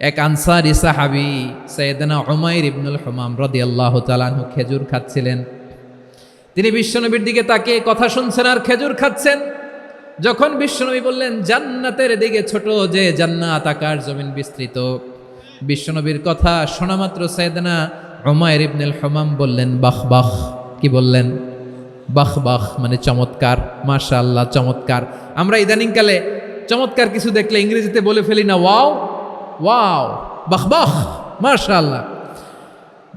এক আনসারি সাহাবি সৈয়দনা উমাইর ইবনুল হুমাম রদি আল্লাহ তাআলাহু খেজুর খাচ্ছিলেন। তিনি বিশ্বনবীর দিকে তাকে কথা শুনছেন আর খেজুর খাচ্ছেন। যখন বিশ্বনবী বললেন, জান্নাতের দিকে ছোট যে জান্নাত আকার জমিন বিস্তৃত। বিশ্বনবীর কথা শোনা মাত্র সৈয়দনা উমাইর ইবনুল হুমাম বললেন, বাহ বাহ। কি বললেন? বাহ বাহ মানে চমৎকার মাশা আল্লাহ চমৎকার। আমরা ইদানিংকালে চমৎকার কিছু দেখলে ইংরেজিতে বলে ফেলি না, ওয়াও। ওয়াও, বাহ বাহ মাশা আল্লাহ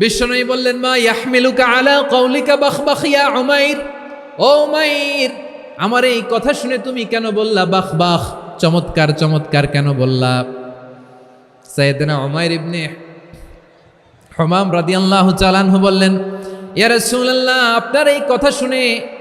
বিশ্বনবী বললেন, মা ইয়াহমিলুকা আলা কৌলিকা বাহ বাহ, ইয়া উমাইর? ও উমাইর, আমার এই কথা শুনে তুমি কেন বললা বাহ বাহ, চমৎকার চমৎকার কেন বললা? সৈয়দনা উমাইর ইবনে হমাম রাদিয়াল্লাহু চালানহু বললেন, ইয়া রাসূলুল্লাহ, আপনার এই কথা শুনে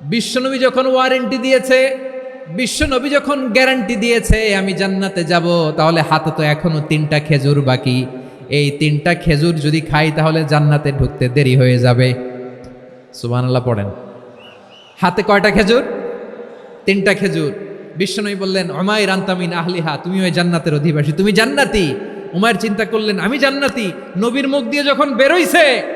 বিশ্বনবী যখন ওয়ারেন্টি দিয়েছে, বিশ্বনবী যখন গ্যারান্টি দিয়েছে, আমি জান্নাতে যাব, তাহলে হাতে তো এখনও তিনটা খেজুর বাকি। এই তিনটা খেজুর যদি খাই, তাহলে জান্নাতে ঢুকতে দেরি হয়ে যাবে। সুবহানাল্লাহ, পড়েন। হাতে কয়টা খেজুর? তিনটা খেজুর। বিশ্বনবী বললেন অমায় রান্তামিন আহলিহা তুমি ওই জান্নাতের অধিবাসী, তুমি জান্নাতি। উমায়ের চিন্তা করলেন, আমি জান্নাতি। নবীর মুখ দিয়ে যখন বেরোইছে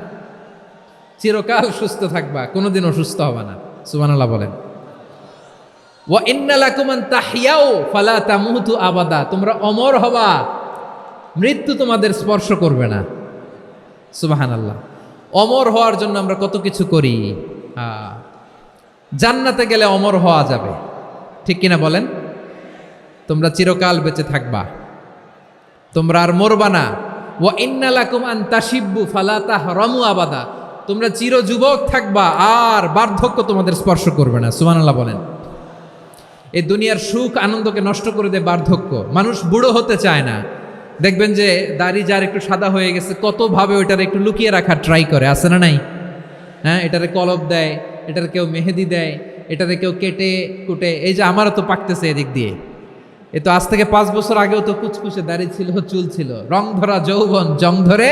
চিরকাল সুস্থ থাকবা কোনোদিন অসুস্থ হবে না। সুবহানাল্লাহ বলেন। ওয়া ইন্নালা কুমান তাহিয়াও ফালা তামুতু আবাদা। তোমরা অমর হবা, মৃত্যু তোমাদের স্পর্শ করবে না। সুবাহান আল্লাহ অমর হওয়ার জন্য আমরা কত কিছু করি। জান্নাতে গেলে অমর হওয়া যাবে। ঠিক কিনা বলেন? তোমরা চিরকাল বেঁচে থাকবা। তোমরা আর মরবা না। ওয়া ইন্নালাকুম আন তাসিব্বু ফালা তাহ রমু আবাদা। তোমরা চির যুবক থাকবা, আর বার্ধক্য তোমাদের স্পর্শ করবে না। সুবহানাল্লাহ বলেন। এই দুনিয়ার সুখ আনন্দকে নষ্ট করে দেয় বার্ধক্য। মানুষ বুড়ো হতে চায় না। দেখবেন যে দাড়ি যার একটু সাদা হয়ে গেছে, কতভাবে ওইটার একটু লুকিয়ে রাখার ট্রাই করে। আছে না নাই? হ্যাঁ এটারে কলব দেয়, এটার কেউ মেহেদি দেয়, এটারে কেউ কেটে কুটে। এই যে আমারও তো পাকতেছে এদিক দিয়ে। এ তো আজ থেকে পাঁচ বছর আগেও তো কুচকুচে দাড়ি ছিল, চুল ছিল। রং ধরা যৌবন, জং ধরে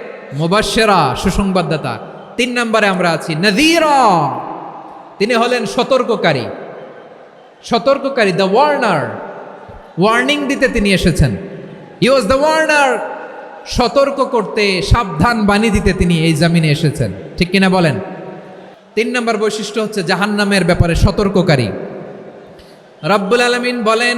মুবাশশেরা, সুসংবাদদাতা। তিন নম্বরে আমরা আছি নদীরা তিনি হলেন সতর্ককারী। সতর্ককারী দ্য ওয়ার্নার ওয়ার্নিং দিতে তিনি এসেছেন। হি ওয়াজ দ্য ওয়ার্নার সতর্ক করতে, সাবধান বাণী দিতে তিনি এই জামিনে এসেছেন। ঠিক কিনা বলেন? তিন নম্বর বৈশিষ্ট্য হচ্ছে জাহান্নামের ব্যাপারে সতর্ককারী। রব্বুল আলমিন বলেন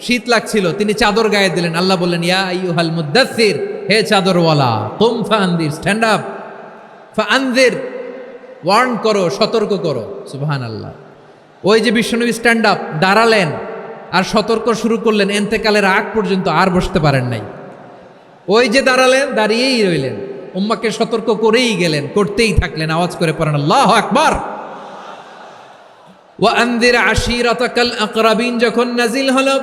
শীত লাগছিল, তিনি চাদর গায়ে দিলেন। আল্লাহ বললেন, ইয়া আইয়ুহাল মুদ্দাসির হে চাদরওয়ালা কুম ফাআনদির স্ট্যান্ড আপ ফাআনদির ওয়ার্ন করো, সতর্ক করো। সুবহানাল্লাহ। ওই যে বিশ্বনবী স্ট্যান্ড আপ দাঁড়ালেন আর সতর্ক শুরু করলেন, এন্তেকালের আগ পর্যন্ত আর বসতে পারেন নাই। ওই যে দাঁড়ালেন, দাঁড়িয়েই রইলেন। উম্মাকে সতর্ক করেই গেলেন, করতেই থাকলেন, আওয়াজ করে পড়েন, আল্লাহ আকবার! ও আন্দির আশিরাতাকাল আকরাবিন, যখন নাজিল হলো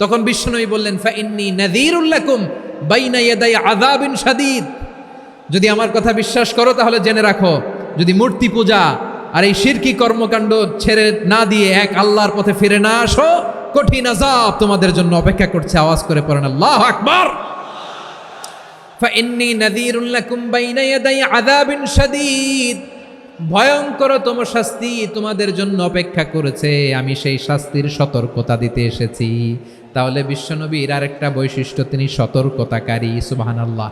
তখন বিশ্বনবী বললেন, ফাইন্নি নাযীরুল্লাকুম বাইনা ইয়াদাই আযাবিন শাদীদ। যদি আমার কথা বিশ্বাস করো, তাহলে জেনে রাখো, যদি মূর্তি পূজা আর এই শিরকি কর্মকাণ্ড ছেড়ে না দিয়ে এক আল্লাহর পথে ফিরে না আসো, কঠিন আযাব তোমাদের জন্য অপেক্ষা করছে। আওয়াজ করে পড়েন, আল্লাহু আকবার! ফাইন্নি নাযীরুল্লাকুম বাইনা ইয়াদাই আযাবিন শাদীদ। ভয়ঙ্করতম শাস্তি তোমাদের জন্য অপেক্ষা করেছে। আমি সেই শাস্তির সতর্কতা দিতে এসেছি। তাহলে বিশ্বনবীর আরেকটা বৈশিষ্ট্য তিনি সতর্কতাকারী সুবাহান আল্লাহ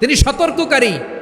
তিনি সতর্ককারী।